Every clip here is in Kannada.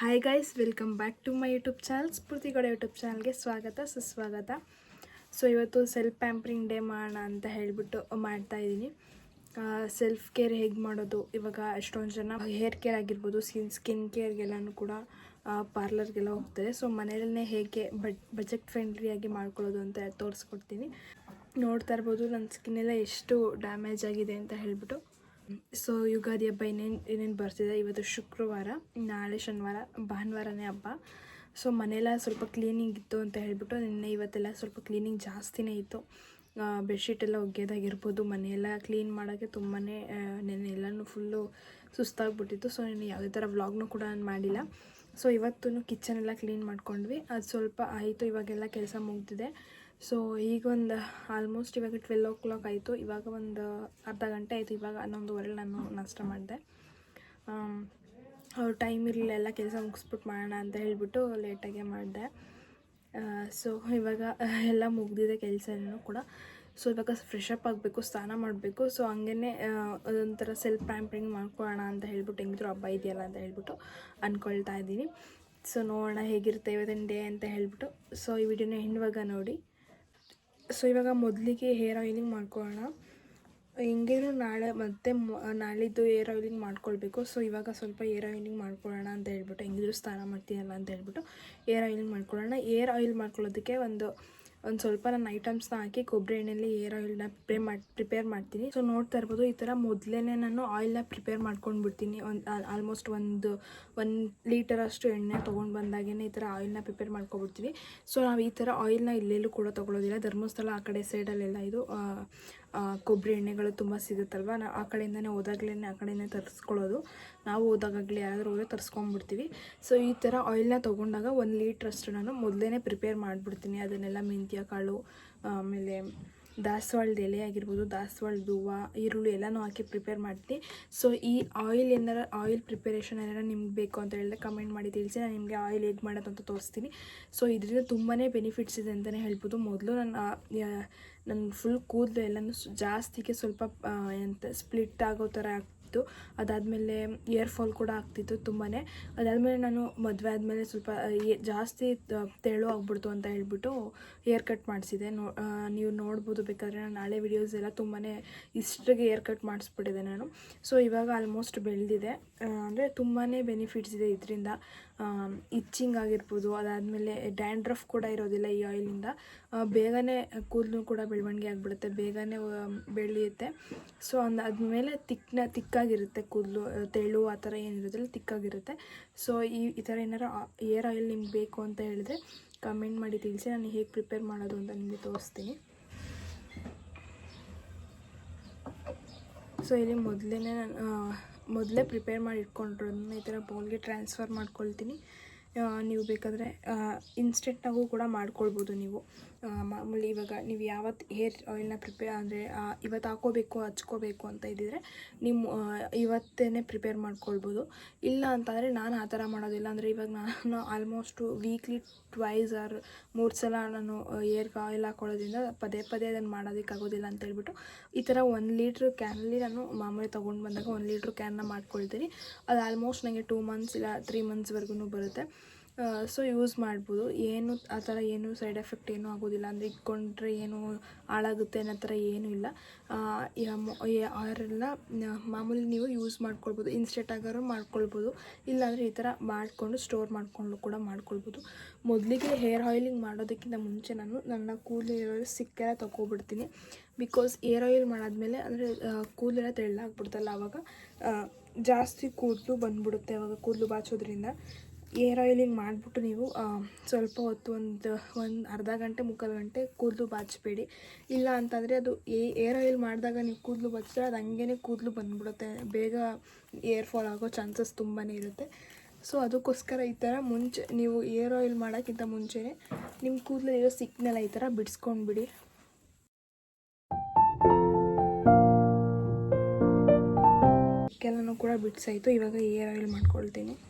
Hi guys welcome back to my YouTube channel Spoorthi Gowda YouTube ಚಾನಲ್ಗೆ ಸ್ವಾಗತ, ಸುಸ್ವಾಗತ. ಸೊ ಇವತ್ತು ಸೆಲ್ಫ್ ಪ್ಯಾಂಪ್ರಿಂಗ್ ಡೇ ಮಾಡೋಣ ಅಂತ ಹೇಳಿಬಿಟ್ಟು ಮಾಡ್ತಾ ಇದ್ದೀನಿ. ಸೆಲ್ಫ್ ಕೇರ್ ಹೇಗೆ ಮಾಡೋದು? ಇವಾಗ ಎಷ್ಟೊಂದು ಜನ ಹೇರ್ ಕೇರ್ ಆಗಿರ್ಬೋದು ಸ್ಕಿನ್ ಸ್ಕಿನ್ ಕೇರ್ಗೆಲ್ಲನೂ ಕೂಡ ಪಾರ್ಲರ್ಗೆಲ್ಲ ಹೋಗ್ತಾರೆ. ಸೊ ಮನೆಯಲ್ಲೇ ಹೇಗೆ ಬಟ್ ಬಜೆಟ್ ಫ್ರೆಂಡ್ಲಿಯಾಗಿ ಮಾಡ್ಕೊಳ್ಳೋದು ಅಂತ ತೋರಿಸ್ಕೊಡ್ತೀನಿ. ನೋಡ್ತಾ ಇರ್ಬೋದು ನನ್ನ ಸ್ಕಿನ್ನೆಲ್ಲ ಎಷ್ಟು ಡ್ಯಾಮೇಜ್ ಆಗಿದೆ ಅಂತ ಹೇಳ್ಬಿಟ್ಟು. ಸೊ ಯುಗಾದಿ ಹಬ್ಬ ಇನ್ನೇನು ಏನೇನು ಬರ್ತಿದೆ? ಇವತ್ತು ಶುಕ್ರವಾರ, ನಾಳೆ ಶನಿವಾರ, ಭಾನುವಾರನೇ ಹಬ್ಬ. ಸೊ ಮನೆಯೆಲ್ಲ ಸ್ವಲ್ಪ ಕ್ಲೀನಿಂಗ್ ಇತ್ತು ಅಂತ ಹೇಳಿಬಿಟ್ಟು ನಿನ್ನೆ ಇವತ್ತೆಲ್ಲ ಸ್ವಲ್ಪ ಕ್ಲೀನಿಂಗ್ ಜಾಸ್ತಿನೇ ಇತ್ತು. ಬೆಡ್ಶೀಟ್ ಎಲ್ಲ ಒಗೆಯೋದಾಗಿರ್ಬೋದು ಮನೆಯೆಲ್ಲ ಕ್ಲೀನ್ ಮಾಡೋಕ್ಕೆ ತುಂಬಾ ನೆನ್ನೆ ಎಲ್ಲನೂ ಫುಲ್ಲು ಸುಸ್ತಾಗ್ಬಿಟ್ಟಿತ್ತು. ಸೊ ನೀನು ಯಾವುದೇ ಥರ ವ್ಲಾಗ್ನೂ ಕೂಡ ನಾನು ಮಾಡಿಲ್ಲ. ಸೊ ಇವತ್ತು ಕಿಚನ್ ಎಲ್ಲ ಕ್ಲೀನ್ ಮಾಡ್ಕೊಂಡ್ವಿ. ಅದು ಸ್ವಲ್ಪ ಆಯಿತು, ಇವಾಗೆಲ್ಲ ಕೆಲಸ ಮುಗ್ದಿದೆ. ಸೊ ಈಗ ಒಂದು ಆಲ್ಮೋಸ್ಟ್ ಇವಾಗ ಟ್ವೆಲ್ ಓ ಕ್ಲಾಕ್ ಆಯಿತು. ಇವಾಗ ಒಂದು ಅರ್ಧ ಗಂಟೆ ಆಯಿತು. ಇವಾಗ ಹನ್ನೊಂದುವರೆಗೆ ನಾನು ನಾಷ್ಟ ಮಾಡಿದೆ. ಅವ್ರ ಟೈಮ್ ಇರಲಿಲ್ಲ, ಎಲ್ಲ ಕೆಲಸ ಮುಗಿಸ್ಬಿಟ್ಟು ಮಾಡೋಣ ಅಂತ ಹೇಳಿಬಿಟ್ಟು ಲೇಟಾಗೆ ಮಾಡಿದೆ. ಸೊ ಇವಾಗ ಎಲ್ಲ ಮುಗ್ದಿದೆ ಕೆಲಸನೂ ಕೂಡ. ಸೊ ಇವಾಗ ಫ್ರೆಶ್ ಅಪ್ ಆಗಬೇಕು, ಸ್ನಾನ ಮಾಡಬೇಕು. ಸೊ ಹಂಗೇ ಅದೊಂಥರ ಸೆಲ್ಫ್ ಪ್ಯಾಂಪ್ರಿಂಗ್ ಮಾಡ್ಕೊಳ್ಳೋಣ ಅಂತ ಹೇಳ್ಬಿಟ್ಟು ಹೆಂಗಿದ್ರು ಹಬ್ಬ ಇದೆಯಲ್ಲ ಅಂತ ಹೇಳ್ಬಿಟ್ಟು ಅಂದ್ಕೊಳ್ತಾ ಇದ್ದೀನಿ. ಸೊ ನೋಡೋಣ ಹೇಗಿರುತ್ತೆ ಇವತ್ತಿನ ಡೇ ಅಂತ ಹೇಳ್ಬಿಟ್ಟು. ಸೊ ಈ ವಿಡಿಯೋನ ಹೆಣ್ಣುವಾಗ ನೋಡಿ. ಸೊ ಇವಾಗ ಮೊದಲಿಗೆ ಹೇರ್ ಆಯಿಲಿಂಗ್ ಮಾಡ್ಕೊಳ್ಳೋಣ. ಹೆಂಗೇನು ನಾಳೆ ಮತ್ತೆ ನಾಳಿದ್ದು ಏರ್ ಆಯಿಲಿಂಗ್ ಮಾಡ್ಕೊಳ್ಬೇಕು. ಸೊ ಇವಾಗ ಸ್ವಲ್ಪ ಏರ್ ಆಯಿಲಿಂಗ್ ಮಾಡ್ಕೊಳ್ಳೋಣ ಅಂತ ಹೇಳ್ಬಿಟ್ಟು, ಹೆಂಗಿದ್ರು ಸ್ನಾನ ಮಾಡ್ತೀನಲ್ಲ ಅಂತ ಹೇಳ್ಬಿಟ್ಟು ಏರ್ ಆಯಿಲಿಂಗ್ ಮಾಡ್ಕೊಳ್ಳೋಣ. ಏರ್ ಆಯಿಲ್ ಮಾಡ್ಕೊಳ್ಳೋದಕ್ಕೆ ಒಂದು ಒಂದು ಸ್ವಲ್ಪ ನಾನು ಐಟಮ್ಸ್ನ ಹಾಕಿ ಕೊಬ್ಬರಿ ಎಣ್ಣೆಯಲ್ಲಿ ಏರ್ ಆಯಿಲ್ನ ಪ್ರಿಪೇರ್ ಮಾಡಿ ಪ್ರಿಪೇರ್ ಮಾಡ್ತೀನಿ. ಸೊ ನೋಡ್ತಾ ಇರ್ಬೋದು ಈ ಥರ ಮೊದಲೇ ನಾನು ಆಯಿಲ್ನ ಪ್ರಿಪೇರ್ ಮಾಡ್ಕೊಂಡು ಬಿಡ್ತೀನಿ. ಒಂದು ಆಲ್ಮೋಸ್ಟ್ ಒಂದು ಒಂದು ಲೀಟರಷ್ಟು ಎಣ್ಣೆ ತೊಗೊಂಡು ಬಂದಾಗೇ ಈ ಥರ ಆಯಿಲ್ನ ಪ್ರಿಪೇರ್ ಮಾಡ್ಕೊಬಿಡ್ತೀವಿ ಸೊ ನಾವು ಈ ಥರ ಆಯಿಲ್ನ ಇಲ್ಲೆಲ್ಲೂ ಕೂಡ ತೊಗೊಳೋದಿಲ್ಲ. ಧರ್ಮಸ್ಥಳ ಆ ಕಡೆ ಸೈಡಲ್ಲೆಲ್ಲ ಇದು ಕೊಬ್ಬರಿ ಎಣ್ಣೆಗಳು ತುಂಬ ಸಿಗುತ್ತಲ್ವ? ನಾ ಆ ಕಡೆಯಿಂದನೇ ಹೋದಾಗಲೇ ಆ ಕಡೆಯಿಂದ ತರಿಸ್ಕೊಳ್ಳೋದು. ನಾವು ಹೋದಾಗಲೇ ಯಾರಾದರೂ ಹೋದ್ರೆ ತರಿಸ್ಕೊಂಡ್ಬಿಡ್ತೀವಿ ಸೊ ಈ ಥರ ಆಯಿಲ್ನ ತೊಗೊಂಡಾಗ ಒಂದು ಲೀಟ್ರಷ್ಟು ನಾನು ಮೊದಲೇ ಪ್ರಿಪೇರ್ ಮಾಡಿಬಿಡ್ತೀನಿ. ಅದನ್ನೆಲ್ಲ ಮೆಂತ್ಯ ಕಾಳು ಆಮೇಲೆ ದಾಸವಾಳದ ಎಲೆ ಆಗಿರ್ಬೋದು, ದಾಸವಾಳದ ಹೂವು, ಈರುಳ್ಳಿ ಎಲ್ಲನೂ ಹಾಕಿ ಪ್ರಿಪೇರ್ ಮಾಡ್ತೀನಿ. ಸೊ ಈ ಆಯಿಲ್ ಏನಾರ ಆಯಿಲ್ ಪ್ರಿಪೇರೇಷನ್ ಏನಾರ ನಿಮ್ಗೆ ಬೇಕು ಅಂತ ಹೇಳಿದ್ರೆ ಕಮೆಂಟ್ ಮಾಡಿ ತಿಳಿಸಿ. ನಾನು ನಿಮಗೆ ಆಯಿಲ್ ಹೇಗೆ ಮಾಡೋದಂತ ತೋರಿಸ್ತೀನಿ. ಸೊ ಇದರಿಂದ ತುಂಬಾ ಬೆನಿಫಿಟ್ಸ್ ಇದೆ ಅಂತಲೇ ಹೇಳ್ಬೋದು. ಮೊದಲು ನನ್ನ ನನ್ನ ಫುಲ್ ಕೂದಲು ಎಲ್ಲನೂ ಜಾಸ್ತಿಗೆ ಸ್ವಲ್ಪ ಎಂತ ಸ್ಪ್ಲಿಟ್ ಆಗೋ ಥರ ಆಗ್ತಿತ್ತು. ಅದಾದಮೇಲೆ ಇಯರ್ ಫಾಲ್ ಕೂಡ ಆಗ್ತಿತ್ತು ತುಂಬಾ ಅದಾದಮೇಲೆ ನಾನು ಮದುವೆ ಆದಮೇಲೆ ಸ್ವಲ್ಪ ಜಾಸ್ತಿ ತೆಳು ಆಗ್ಬಿಡ್ತು ಅಂತ ಹೇಳ್ಬಿಟ್ಟು ಹೇರ್ ಕಟ್ ಮಾಡಿಸಿದೆ. ನೋ ನೀವು ನೋಡ್ಬೋದು ಬೇಕಾದರೆ ನಾನು ನಾಳೆ ವಿಡಿಯೋಸ್ ಎಲ್ಲ ತುಂಬಾ ಇಷ್ಟಿಗೆ ಹೇರ್ ಕಟ್ ಮಾಡಿಸ್ಬಿಟ್ಟಿದೆ ನಾನು. ಸೊ ಇವಾಗ ಆಲ್ಮೋಸ್ಟ್ ಬೆಳೆದಿದೆ. ಅಂದರೆ ತುಂಬಾ ಬೆನಿಫಿಟ್ಸ್ ಇದೆ ಇದರಿಂದ. ಇಚ್ಚಿಂಗ್ ಆಗಿರ್ಬೋದು, ಅದಾದಮೇಲೆ ಡ್ಯಾಂಡ್ರಫ್ ಕೂಡ ಇರೋದಿಲ್ಲ ಈ ಆಯಿಲಿಂದ ಬೇಗನೆ ಕೂದಲು ಕೂಡ ಬೆಳವಣಿಗೆ ಆಗಿಬಿಡುತ್ತೆ, ಬೇಗನೆ ಬೆಳೆಯುತ್ತೆ. ಸೊ ಅಂದ, ಅದ್ಮೇಲೆ ತಿಕ್ನ, ತಿಕ್ಕಾಗಿರುತ್ತೆ ಕೂದಲು ತೆಳು ಆ ಥರ ಏನಿರೋದಿಲ್ಲ, ತಿಕ್ಕಾಗಿರುತ್ತೆ. ಸೊ ಈ ಈ ಥರ ಏನಾರು ಏರ್ ಆಯಿಲ್ ನಿಮ್ಗೆ ಬೇಕು ಅಂತ ಹೇಳಿದ್ರೆ ಕಮೆಂಟ್ ಮಾಡಿ ತಿಳಿಸಿ, ನಾನು ಹೇಗೆ ಪ್ರಿಪೇರ್ ಮಾಡೋದು ಅಂತ ನಿಮಗೆ ತೋರಿಸ್ತೀನಿ. ಸೊ ಇಲ್ಲಿ ಮೊದಲೇ ನಾನು ಮೊದಲೇ ಪ್ರಿಪೇರ್ ಮಾಡಿ ಇಟ್ಕೊಂಡಿರೋದನ್ನ ಈ ಥರ ಬೌಲ್ಗೆ ಟ್ರಾನ್ಸ್ಫರ್ ಮಾಡ್ಕೊಳ್ತೀನಿ. ನೀವು ಬೇಕಾದರೆ ಇನ್ಸ್ಟೆಂಟಾಗೂ ಕೂಡ ಮಾಡ್ಕೊಳ್ಬೋದು ನೀವು. ಮಾಮೂಲಿ ಇವಾಗ ನೀವು ಯಾವತ್ತು ಹೇರ್ ಆಯಿಲ್ನ ಪ್ರಿಪೇರ್ ಅಂದರೆ ಇವತ್ತು ಹಾಕೋಬೇಕು, ಹಚ್ಕೋಬೇಕು ಅಂತ ಇದ್ದಿದ್ರೆ ನಿಮ್ಮ ಇವತ್ತೇ ಪ್ರಿಪೇರ್ ಮಾಡ್ಕೊಳ್ಬೋದು. ಇಲ್ಲ ಅಂತಂದರೆ ನಾನು ಆ ಥರ ಮಾಡೋದಿಲ್ಲ. ಅಂದರೆ ಇವಾಗ ನಾನು ಆಲ್ಮೋಸ್ಟು ವೀಕ್ಲಿ ಟ್ವೈಸ್ ಆರ್ ಮೂರು ಸಲ ನಾನು ಏರ್ಗೆ ಆಯಿಲ್ ಹಾಕೊಳ್ಳೋದ್ರಿಂದ ಪದೇ ಪದೇ ಅದನ್ನು ಮಾಡೋದಕ್ಕೆ ಆಗೋದಿಲ್ಲ ಅಂತ ಹೇಳ್ಬಿಟ್ಟು ಈ ಥರ ಒಂದು ಲೀಟ್ರ್ ಕ್ಯಾನಲ್ಲಿ ನಾನು ಮಾಮೂಲಿ ತೊಗೊಂಡು ಬಂದಾಗ ಒಂದು ಲೀಟ್ರ್ ಕ್ಯಾನ್ನ ಮಾಡ್ಕೊಳ್ತೀನಿ. ಅದು ಆಲ್ಮೋಸ್ಟ್ ನನಗೆ ಟೂ ಮಂತ್ಸ್ ಇಲ್ಲ ತ್ರೀ ಮಂತ್ಸ್ವರೆಗೂ ಬರುತ್ತೆ. ಸೊ ಯೂಸ್ ಮಾಡ್ಬೋದು. ಏನು, ಆ ಥರ ಏನು ಸೈಡ್ ಎಫೆಕ್ಟ್ ಏನೂ ಆಗೋದಿಲ್ಲ. ಅಂದರೆ ಇಟ್ಕೊಂಡ್ರೆ ಏನು ಹಾಳಾಗುತ್ತೆ ಅನ್ನೋ ಥರ ಏನೂ ಇಲ್ಲ. ಅವರೆಲ್ಲ ಮಾಮೂಲಿ ನೀವು ಯೂಸ್ ಮಾಡ್ಕೊಳ್ಬೋದು. ಇನ್ಸ್ಟೆಂಟ್ ಆಗಾರು ಮಾಡ್ಕೊಳ್ಬೋದು. ಇಲ್ಲಾಂದರೆ ಈ ಥರ ಮಾಡಿಕೊಂಡು ಸ್ಟೋರ್ ಮಾಡಿಕೊಂಡು ಕೂಡ ಮಾಡ್ಕೊಳ್ಬೋದು. ಮೊದಲಿಗೆ ಹೇರ್ ಆಯಿಲಿಂಗ್ ಮಾಡೋದಕ್ಕಿಂತ ಮುಂಚೆ ನಾನು ನನ್ನ ಕೂದಲು ಸಿಕ್ಕೆಲ್ಲ ತೊಗೊಬಿಡ್ತೀನಿ ಬಿಕಾಸ್ ಏರ್ ಆಯಿಲ್ ಮಾಡಾದ್ಮೇಲೆ ಅಂದರೆ ಕೂದಲೆಲ್ಲ ತೆಳ್ಳಾಗ್ಬಿಡ್ತಲ್ಲ ಆವಾಗ ಜಾಸ್ತಿ ಕೂದಲು ಬಂದ್ಬಿಡುತ್ತೆ ಆವಾಗ ಕೂದಲು ಬಾಚೋದ್ರಿಂದ. ಏರ್ ಆಯಿಲಿಂಗ್ ಮಾಡಿಬಿಟ್ಟು ನೀವು ಸ್ವಲ್ಪ ಹೊತ್ತು ಒಂದು ಒಂದು ಅರ್ಧ ಗಂಟೆ, ಮುಕ್ಕಾಲು ಗಂಟೆ ಕೂದಲು ಬಾಚಬೇಡಿ. ಇಲ್ಲ ಅಂತಂದರೆ ಅದು ಏರ್ ಆಯಿಲ್ ಮಾಡಿದಾಗ ನೀವು ಕೂದಲು ಬಾಚಿದ್ರೆ ಅದು ಹಂಗೇ ಕೂದಲು ಬಂದ್ಬಿಡುತ್ತೆ. ಬೇಗ ಏರ್ ಫಾಲ್ ಆಗೋ ಚಾನ್ಸಸ್ ತುಂಬಾ ಇರುತ್ತೆ. ಸೊ, ಅದಕ್ಕೋಸ್ಕರ ಈ ಥರ ಮುಂಚೆ, ನೀವು ಏರ್ ಆಯಿಲ್ ಮಾಡೋಕ್ಕಿಂತ ಮುಂಚೆನೇ ನಿಮ್ಮ ಕೂದಲು ಇರೋ ಸಿಕ್ನೆಲ್ಲ ಈ ಥರ ಬಿಡಿಸ್ಕೊಂಡ್ಬಿಡಿ. ಕೆಲನೂ ಕೂಡ ಬಿಡ್ಸಾಯಿತು. ಇವಾಗ ಏರ್ ಆಯಿಲ್ ಮಾಡ್ಕೊಳ್ತೀನಿ.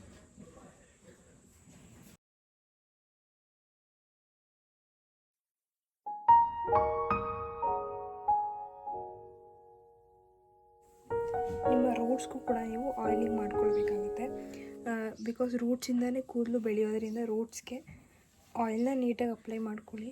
ನಿಮ್ಮ ರೂಟ್ ರೂಟ್ಸ್ಗೂ ಕೂಡ ನೀವು ಆಯಿಲಿಂಗ್ ಮಾಡ್ಕೊಳ್ಬೇಕಾಗುತ್ತೆ. ಬಿಕಾಸ್ ರೂಟ್ಸಿಂದಲೇ ಕೂದಲು ಬೆಳೆಯೋದ್ರಿಂದ ರೂಟ್ಸ್ಗೆ ಆಯಿಲ್ನ ನೀಟಾಗಿ ಅಪ್ಲೈ ಮಾಡ್ಕೊಳ್ಳಿ.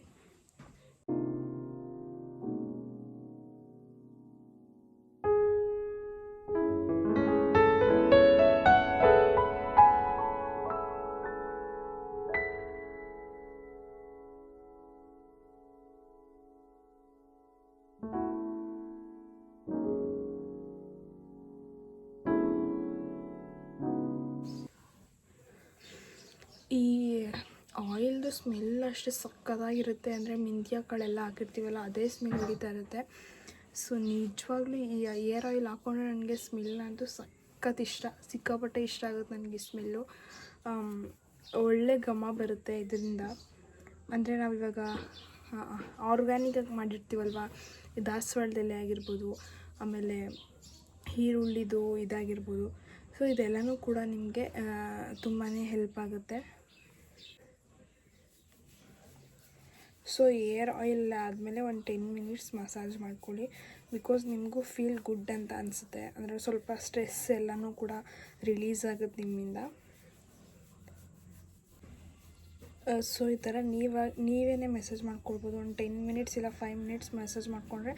ಈ ಆಯಿಲ್ದು ಸ್ಮೆಲ್ ಅಷ್ಟೇ ಸಕ್ಕತ್ತಾಗಿರುತ್ತೆ ಅಂದರೆ ಕಾಳೆಲ್ಲ ಹಾಕಿರ್ತೀವಲ್ಲ, ಅದೇ ಸ್ಮೆಲ್ ಹೊಡಿತಾ ಇರುತ್ತೆ. ಸೊ ನಿಜವಾಗ್ಲೂ ಈ ಏರ್ ಆಯಿಲ್ ಹಾಕ್ಕೊಂಡ್ರೆ ನನಗೆ ಸ್ಮೆಲ್ ಅಂತೂ ಸಖತ್ ಇಷ್ಟ, ಸಿಕ್ಕಾಪಟ್ಟೆ ಇಷ್ಟ ಆಗುತ್ತೆ ನನಗೆ ಸ್ಮೆಲ್ಲು. ಒಳ್ಳೆ ಘಮ ಬರುತ್ತೆ ಇದರಿಂದ. ಅಂದರೆ ನಾವಿವಾಗ ಆರ್ಗ್ಯಾನಿಕಾಗಿ ಮಾಡಿರ್ತೀವಲ್ವ, ಈ ದಾಸವಾಳದೆಲೆ ಆಗಿರ್ಬೋದು, ಆಮೇಲೆ ಈರುಳ್ಳಿದು ಇದಾಗಿರ್ಬೋದು. ಸೊ ಇದೆಲ್ಲನೂ ಕೂಡ ನಿಮಗೆ ತುಂಬಾ ಹೆಲ್ಪ್ ಆಗುತ್ತೆ. ಸೊ ಏರ್ ಆಯಿಲ್ ಆದಮೇಲೆ ಒಂದು ಟೆನ್ ಮಿನಿಟ್ಸ್ ಮಸಾಜ್ ಮಾಡ್ಕೊಳ್ಳಿ. ಬಿಕಾಸ್ ನಿಮಗೂ ಫೀಲ್ ಗುಡ್ ಅಂತ ಅನಿಸುತ್ತೆ. ಅಂದರೆ ಸ್ವಲ್ಪ ಸ್ಟ್ರೆಸ್ ಎಲ್ಲನೂ ಕೂಡ ರಿಲೀಸ್ ಆಗುತ್ತೆ ನಿಮ್ಮಿಂದ. ಸೊ ಈ ಥರ ನೀವಾಗ ನೀವೇ ಮೆಸೇಜ್ ಮಾಡ್ಕೊಳ್ಬೋದು. ಒಂದು ಟೆನ್ ಮಿನಿಟ್ಸ್ ಇಲ್ಲ ಫೈವ್ ಮಿನಿಟ್ಸ್ ಮೆಸೇಜ್ ಮಾಡಿಕೊಂಡ್ರೆ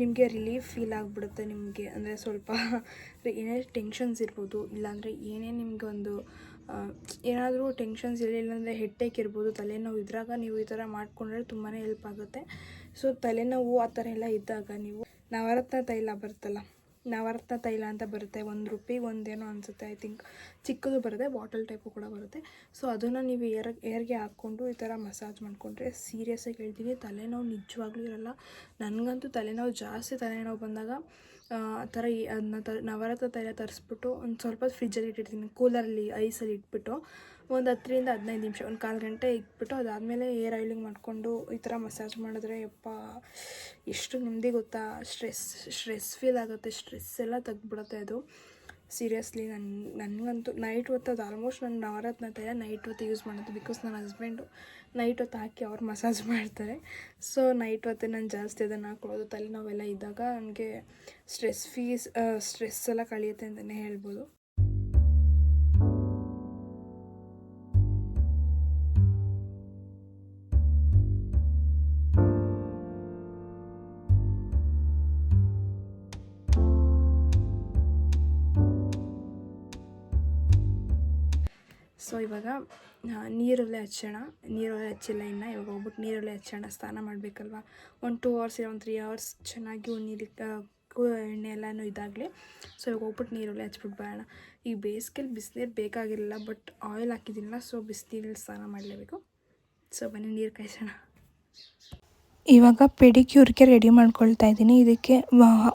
ನಿಮಗೆ ರಿಲೀಫ್ ಫೀಲ್ ಆಗಿಬಿಡುತ್ತೆ ನಿಮಗೆ. ಅಂದರೆ ಸ್ವಲ್ಪ ಏನೇ ಟೆನ್ಷನ್ಸ್ ಇರ್ಬೋದು, ಇಲ್ಲಾಂದರೆ ಏನೇ ನಿಮಗೆ ಒಂದು ಏನಾದರೂ ಟೆನ್ಷನ್ಸ್ ಇರಲಿಲ್ಲ ಅಂದರೆ ಹೆಡ್ಡೇಕ್ ಇರ್ಬೋದು, ತಲೆನೋವು ಇದ್ರಾಗ ನೀವು ಈ ಥರ ಮಾಡಿಕೊಂಡ್ರೆ ತುಂಬಾ ಹೆಲ್ಪ್ ಆಗುತ್ತೆ. ಸೊ ತಲೆನೋವು ಆ ಥರ ಎಲ್ಲ ಇದ್ದಾಗ ನೀವು, ನವರತ್ನ ತೈಲ ಬರುತ್ತಲ್ಲ, ನವರತ್ನ ತೈಲ ಅಂತ ಬರುತ್ತೆ, ಒಂದು ರೂಪಿಗೆ ಒಂದೇನೋ ಅನಿಸುತ್ತೆ ಐ ಥಿಂಕ್ ಚಿಕ್ಕದು ಬರುತ್ತೆ ಬಾಟಲ್ ಟೈಪು ಕೂಡ ಬರುತ್ತೆ. ಸೊ ಅದನ್ನು ನೀವು ಏರ್ ಏರ್ಗೆ ಹಾಕ್ಕೊಂಡು ಈ ಥರ ಮಸಾಜ್ ಮಾಡಿಕೊಂಡ್ರೆ ಸೀರಿಯಸ್ಸಾಗಿ ಹೇಳ್ತೀನಿ. ತಲೆನೋವು ನಿಜವಾಗ್ಲೂ ಇರಲ್ಲ. ನನಗಂತೂ ತಲೆನೋವು ಜಾಸ್ತಿ ತಲೆನೋವು ಬಂದಾಗ ಆ, ಥರ ಅದನ್ನ ತ ನವರತ್ನ ತೈಲ ತರಿಸ್ಬಿಟ್ಟು ಒಂದು ಸ್ವಲ್ಪ ಫ್ರಿಜ್ಜಲ್ಲಿ ಇಟ್ಟಿರ್ತೀನಿ. ಕೂಲರಲ್ಲಿ ಐಸಲ್ಲಿ ಇಟ್ಬಿಟ್ಟು ಒಂದು ಹತ್ತರಿಂದ ಹದಿನೈದು ನಿಮಿಷ, ಒಂದು ಕಾಲು ಗಂಟೆ ಇಟ್ಬಿಟ್ಟು ಅದಾದಮೇಲೆ ಏರ್ ಆಯಿಲಿಂಗ್ ಮಾಡಿಕೊಂಡು ಈ ಥರ ಮಸಾಜ್ ಮಾಡಿದ್ರೆ ಯಪ್ಪ, ಎಷ್ಟು ನೆಮ್ಮದಿ ಗೊತ್ತಾ? ಸ್ಟ್ರೆಸ್ ಸ್ಟ್ರೆಸ್ ಫೀಲ್ ಆಗುತ್ತೆ. ಸ್ಟ್ರೆಸ್ ಎಲ್ಲ ತೆಗ್ದುಬಿಡುತ್ತೆ ಅದು. ಸೀರಿಯಸ್ಲಿ ನನ್ನ ನನಗಂತೂ ನೈಟ್ ಹೊತ್ತು ಅದು ಆಲ್ಮೋಸ್ಟ್ ನನ್ನ ನವರತ್ನ ತಯಾರ ನೈಟ್ ಹೊತ್ತು ಯೂಸ್ ಮಾಡೋದು ಬಿಕಾಸ್ ನನ್ನ ಹಸ್ಬೆಂಡು ನೈಟ್ ಹೊತ್ತು ಹಾಕಿ ಅವ್ರು ಮಸಾಜ್ ಮಾಡ್ತಾರೆ. ಸೊ ನೈಟ್ ಹೊತ್ತು ನಾನು ಜಾಸ್ತಿ ಅದನ್ನು ಹಾಕೊಳ್ಳೋದು ತಲೆನೋವೆಲ್ಲ ಇದ್ದಾಗ ನನಗೆ ಸ್ಟ್ರೆಸ್ ಫೀಸ್ ಸ್ಟ್ರೆಸ್ ಎಲ್ಲ ಕಳೆಯುತ್ತೆ ಅಂತಲೇ ಹೇಳ್ಬೋದು. ಸೊ ಇವಾಗ ನೀರಲ್ಲಿ ಹಚ್ಚೋಣ. ನೀರಲ್ಲೇ ಹಚ್ಚಿಲ್ಲ ಇನ್ನು ಇವಾಗ ಹೋಗ್ಬಿಟ್ಟು ನೀರಲ್ಲೇ ಹಚ್ಚೋಣ, ಸ್ನಾನ ಮಾಡಬೇಕಲ್ವ? ಒಂದು ಟೂ ಅವರ್ಸ್ ಇಲ್ಲ, ಒಂದು ತ್ರೀ ಅವರ್ಸ್ ಚೆನ್ನಾಗಿ ನೀರಿಗೆ ಎಣ್ಣೆ ಎಲ್ಲನೂ ಇದಾಗಲಿ. ಸೊ ಇವಾಗ ಹೋಗ್ಬಿಟ್ಟು ನೀರಲ್ಲೇ ಹಚ್ಬಿಟ್ಟು ಬರೋಣ. ಈ ಬೇಸಿಗೆಲಿ ಬಿಸಿನೀರು ಬೇಕಾಗಿರಲಿಲ್ಲ ಬಟ್ ಆಯಿಲ್ ಹಾಕಿದ್ದೀನಲ್ಲ ಸೊ ಬಿಸಿನೀರಲ್ಲಿ ಸ್ನಾನ ಮಾಡಲೇಬೇಕು. ಸೊ ಬನ್ನಿ, ನೀರು ಕಾಯಿಸೋಣ. ಇವಾಗ ಪೆಡಿಕ್ಯೂರ್ಗೆ ರೆಡಿ ಮಾಡ್ಕೊಳ್ತಾ ಇದ್ದೀನಿ. ಇದಕ್ಕೆ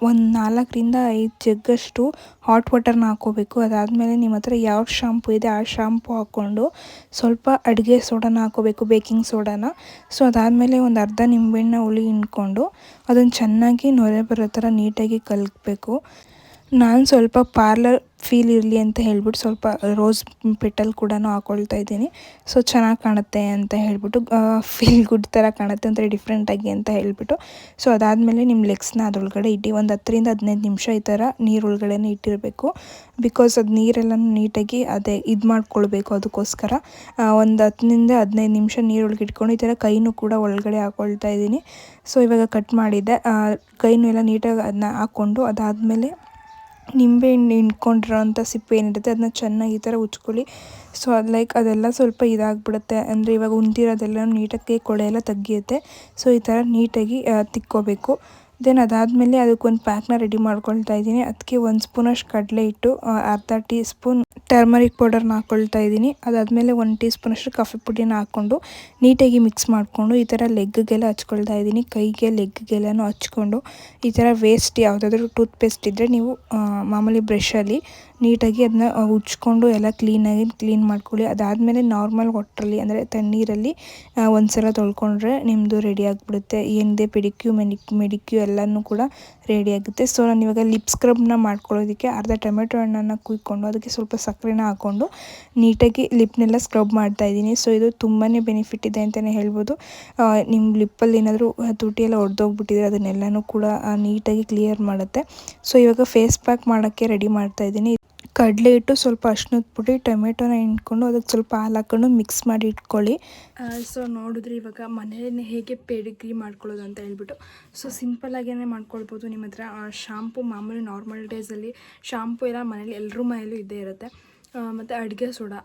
ಒಂದು ನಾಲ್ಕರಿಂದ ಐದು ಜಗ್ಗಷ್ಟು ಹಾಟ್ ವಾಟರ್ನ ಹಾಕ್ಕೋಬೇಕು. ಅದಾದಮೇಲೆ ನಿಮ್ಮ ಹತ್ರ ಯಾವ ಶಾಂಪು ಇದೆ ಆ ಶಾಂಪು ಹಾಕ್ಕೊಂಡು ಸ್ವಲ್ಪ ಅಡುಗೆ ಸೋಡಾನ ಹಾಕ್ಕೋಬೇಕು ಬೇಕಿಂಗ್ ಸೋಡಾನ. ಸೊ ಅದಾದಮೇಲೆ ಒಂದು ಅರ್ಧ ನಿಂಬೆಹಣ್ಣ ಹುಳಿ ಹಿಂಡ್ಕೊಂಡು ಅದನ್ನು ಚೆನ್ನಾಗಿ ನೊರೆ ಬರೋ ಥರ ನೀಟಾಗಿ ಕಲಕಬೇಕು. ನಾನು ಸ್ವಲ್ಪ ಪಾರ್ಲರ್ ಫೀಲ್ ಇರಲಿ ಅಂತ ಹೇಳ್ಬಿಟ್ಟು ಸ್ವಲ್ಪ ರೋಸ್ ಪೆಟಲ್ ಕೂಡ ಹಾಕ್ಕೊಳ್ತಾ ಇದ್ದೀನಿ. ಸೊ ಚೆನ್ನಾಗಿ ಕಾಣುತ್ತೆ ಅಂತ ಹೇಳ್ಬಿಟ್ಟು ಫೀಲ್ ಗುಡ್ ಥರ ಕಾಣುತ್ತೆ ಒಂಥರ ಡಿಫ್ರೆಂಟಾಗಿ ಅಂತ ಹೇಳ್ಬಿಟ್ಟು. ಸೊ ಅದಾದಮೇಲೆ ನಿಮ್ಮ ಲೆಗ್ಸ್ನ ಅದರೊಳಗಡೆ ಇಟ್ಟು ಒಂದು ಹತ್ತರಿಂದ ಹದಿನೈದು ನಿಮಿಷ ಈ ಥರ ನೀರೊಳಗಡೆನೇ ಇಟ್ಟಿರಬೇಕು. ಬಿಕಾಸ್ ಅದು ನೀರೆಲ್ಲ ನೀಟಾಗಿ ಅದೇ ಇದು ಮಾಡ್ಕೊಳ್ಬೇಕು ಅದಕ್ಕೋಸ್ಕರ ಒಂದು ಹತ್ತರಿಂದ ಹದಿನೈದು ನಿಮಿಷ ನೀರೊಳಗೆ ಇಟ್ಕೊಂಡು ಈ ಥರ ಕೈನೂ ಕೂಡ ಒಳಗಡೆ ಹಾಕ್ಕೊಳ್ತಾ ಇದ್ದೀನಿ. ಸೊ ಇವಾಗ ಕಟ್ ಮಾಡಿದ್ದೆ. ಕೈನೂ ಎಲ್ಲ ನೀಟಾಗಿ ಅದನ್ನ ಹಾಕ್ಕೊಂಡು ಅದಾದಮೇಲೆ ನಿಂಬೆಹಣ್ಣು ಹಿಂಡ್ಕೊಂಡಿರೋಂಥ ಸಿಪ್ಪೆ ಏನಿರುತ್ತೆ, ಅದನ್ನ ಚೆನ್ನಾಗಿ ಈ ಥರ ಉಜ್ಕೊಳ್ಳಿ. ಸೊ ಅದು ಲೈಕ್ ಅದೆಲ್ಲ ಸ್ವಲ್ಪ ಇದಾಗ್ಬಿಡುತ್ತೆ. ಅಂದರೆ ಇವಾಗ ಉಂದಿರೋದೆಲ್ಲ ನೀಟಾಗಿ ಕೊಳೆ ಎಲ್ಲ ತೆಗಿಯುತ್ತೆ. ಸೊ ಈ ಥರ ನೀಟಾಗಿ ತಿಕ್ಕೋಬೇಕು. ದೆನ್ ಅದಾದಮೇಲೆ ಅದಕ್ಕೊಂದು ಪ್ಯಾಕ್ನ ರೆಡಿ ಮಾಡ್ಕೊಳ್ತಾ ಇದ್ದೀನಿ. ಅದಕ್ಕೆ ಒಂದು ಸ್ಪೂನಷ್ಟು ಕಡಲೆ ಹಿಟ್ಟು ಅರ್ಧ ಟೀ ಸ್ಪೂನ್ ಟರ್ಮರಿಕ್ ಪೌಡರ್ನ ಹಾಕ್ಕೊಳ್ತಾ ಇದ್ದೀನಿ. ಅದಾದಮೇಲೆ ಒಂದು ಟೀ ಸ್ಪೂನಷ್ಟು ಕಾಫಿ ಪುಡಿನ ಹಾಕ್ಕೊಂಡು ನೀಟಾಗಿ ಮಿಕ್ಸ್ ಮಾಡಿಕೊಂಡು ಈ ಥರ ಲೆಗ್ಗೆಲ್ಲ ಹಚ್ಕೊಳ್ತಾ ಇದ್ದೀನಿ. ಕೈಗೆ ಲೆಗ್ಗೆಲ್ಲನೂ ಹಚ್ಕೊಂಡು ಈ ಥರ ವೇಸ್ಟ್ ಯಾವುದಾದ್ರೂ ಟೂತ್ ಪೇಸ್ಟ್ ಇದ್ದರೆ ನೀವು ಮಾಮೂಲಿ ಬ್ರಷಲ್ಲಿ ನೀಟಾಗಿ ಅದನ್ನ ಉಜ್ಕೊಂಡು ಎಲ್ಲ ಕ್ಲೀನಾಗಿ ಕ್ಲೀನ್ ಮಾಡ್ಕೊಳ್ಳಿ. ಅದಾದಮೇಲೆ ನಾರ್ಮಲ್ ವಾಟ್ರಲ್ಲಿ ಅಂದರೆ ತಣ್ಣೀರಲ್ಲಿ ಒಂದು ಸಲ ತೊಳ್ಕೊಂಡ್ರೆ ನಿಮ್ಮದು ರೆಡಿ ಆಗಿಬಿಡುತ್ತೆ. ಏನಿದೆ ಪೆಡಿಕ್ಯೂ ಮೆನಿಕ್ ಮೆಡಿಕ್ಯೂ ಎಲ್ಲನೂ ಕೂಡ ರೆಡಿ ಆಗುತ್ತೆ. ಸೊ ನಾನು ಇವಾಗ ಲಿಪ್ ಸ್ಕ್ರಬ್ನ ಮಾಡ್ಕೊಳ್ಳೋದಕ್ಕೆ ಅರ್ಧ ಟೊಮೆಟೊ ಹಣ್ಣನ್ನು ಕುಯ್ಕೊಂಡು ಅದಕ್ಕೆ ಸ್ವಲ್ಪ ಸಕ್ಕರೆನ ಹಾಕ್ಕೊಂಡು ನೀಟಾಗಿ ಲಿಪ್ನೆಲ್ಲ ಸ್ಕ್ರಬ್ ಮಾಡ್ತಾ ಇದ್ದೀನಿ. ಸೊ ಇದು ತುಂಬಾ ಬೆನಿಫಿಟ್ ಇದೆ ಅಂತಲೇ ಹೇಳ್ಬೋದು. ನಿಮ್ಮ ಲಿಪ್ಪಲ್ಲಿ ಏನಾದರೂ ತುಟಿ ಎಲ್ಲ ಒಡೆದೋಗ್ಬಿಟ್ಟಿದ್ರೆ ಅದನ್ನೆಲ್ಲನೂ ಕೂಡ ನೀಟಾಗಿ ಕ್ಲಿಯರ್ ಮಾಡುತ್ತೆ. ಸೊ ಇವಾಗ ಫೇಸ್ ಪ್ಯಾಕ್ ಮಾಡೋಕ್ಕೆ ರೆಡಿ ಮಾಡ್ತಾ ಇದ್ದೀನಿ. ಕಡಲೆ ಇಟ್ಟು ಸ್ವಲ್ಪ ಅರ್ಶಿನದ ಪುಡಿ, ಟೊಮೆಟೊನ ಹಿಂಡ್ಕೊಂಡು ಅದಕ್ಕೆ ಸ್ವಲ್ಪ ಹಾಲು ಹಾಕ್ಕೊಂಡು ಮಿಕ್ಸ್ ಮಾಡಿ ಇಟ್ಕೊಳ್ಳಿ. ಸೊ ನೋಡಿದ್ರೆ ಇವಾಗ ಮನೆಯಲ್ಲೇ ಹೇಗೆ ಪೆಡಿಗ್ರಿ ಮಾಡ್ಕೊಳ್ಳೋದು ಅಂತ ಹೇಳ್ಬಿಟ್ಟು. ಸೊ ಸಿಂಪಲ್ಲಾಗೇ ಮಾಡ್ಕೊಳ್ಬೋದು ನಿಮ್ಮ ಹತ್ರ. ಶಾಂಪು ಮಾಮೂಲಿ ನಾರ್ಮಲ್ ಡೇಸಲ್ಲಿ ಶಾಂಪು ಎಲ್ಲ ಮನೇಲಿ ಎಲ್ಲರೂ ಮೈಲೂ ಇದ್ದೇ ಇರುತ್ತೆ. ಮತ್ತು ಅಡುಗೆ ಸೋಡಾ.